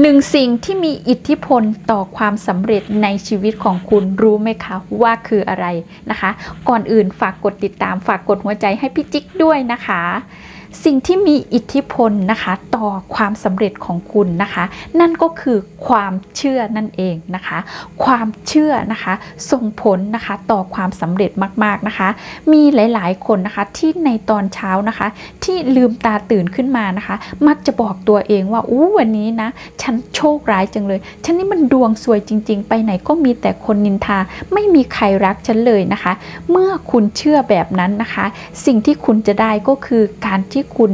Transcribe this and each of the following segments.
หนึ่งสิ่งที่มีอิทธิพลต่อความสำเร็จในชีวิตของคุณรู้ไหมคะว่าคืออะไรนะคะ ก่อนอื่นฝากกดติดตามฝากกดหัวใจให้พี่จิ๊กด้วยนะคะ สิ่งที่มีอิทธิพลนะคะ ต่อความสำเร็จของคุณนะคะ นั่นก็คือความเชื่อนั่นเองนะคะ ความเชื่อนะคะ ส่งผลนะคะต่อความสำเร็จมากๆนะคะ มีหลายๆคนนะคะที่ในตอนเช้านะคะ ที่ลืมตาตื่นขึ้นมานะคะ มักจะบอกตัวเองว่าอู้วันนี้นะฉันโชคร้ายจังเลยฉันนี่มันดวงสวยจริง ๆ ไปไหนก็มีแต่คนนินทา ไม่มีใครรักฉันเลยนะคะ เมื่อคุณเชื่อแบบนั้นนะคะ สิ่งที่คุณจะได้ก็คือการที่คุณ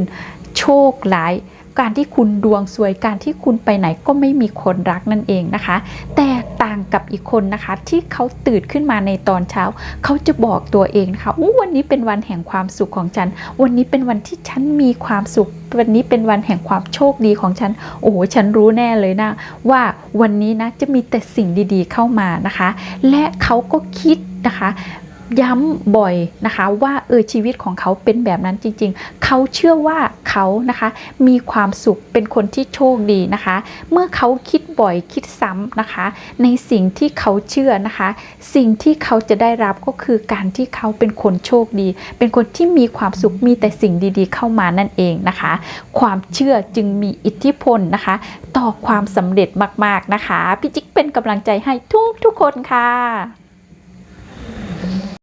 โชคร้าย การที่คุณดวงสวยการที่คุณไปไหนก็ไม่มีคนรักนั่นเองนะคะ แตกต่างกับอีกคนนะคะที่เขาตื่นขึ้นมาในตอนเช้า เขาจะบอกตัวเองนะคะวันนี้เป็นวันแห่งความสุขของฉัน วันนี้เป็นวันที่ฉันมีความสุขวันนี้เป็นวันแห่งความโชคดีของฉัน โอ้โห ฉันรู้แน่เลยนะ ว่าวันนี้นะจะมีแต่สิ่งดีๆเข้ามานะคะ และเขาก็คิดนะคะ ย้ำบ่อยนะคะว่าเออชีวิตของเขาเป็นแบบนั้นจริง ๆ เขาเชื่อว่าเขานะคะมีความสุขเป็นคนที่โชคดีนะคะ เมื่อเขาคิดบ่อยคิดซ้ำนะคะ ในสิ่งที่เขาเชื่อนะคะ สิ่งที่เขาจะได้รับก็คือการที่เขาเป็นคนโชคดี เป็นคนที่มีความสุขมีแต่สิ่งดีๆ เข้ามานั่นเองนะคะ ความเชื่อจึงมีอิทธิพลนะคะ ต่อความสำเร็จมากๆนะคะพี่จิ๊กเป็นกำลังใจให้ทุกๆคนค่ะ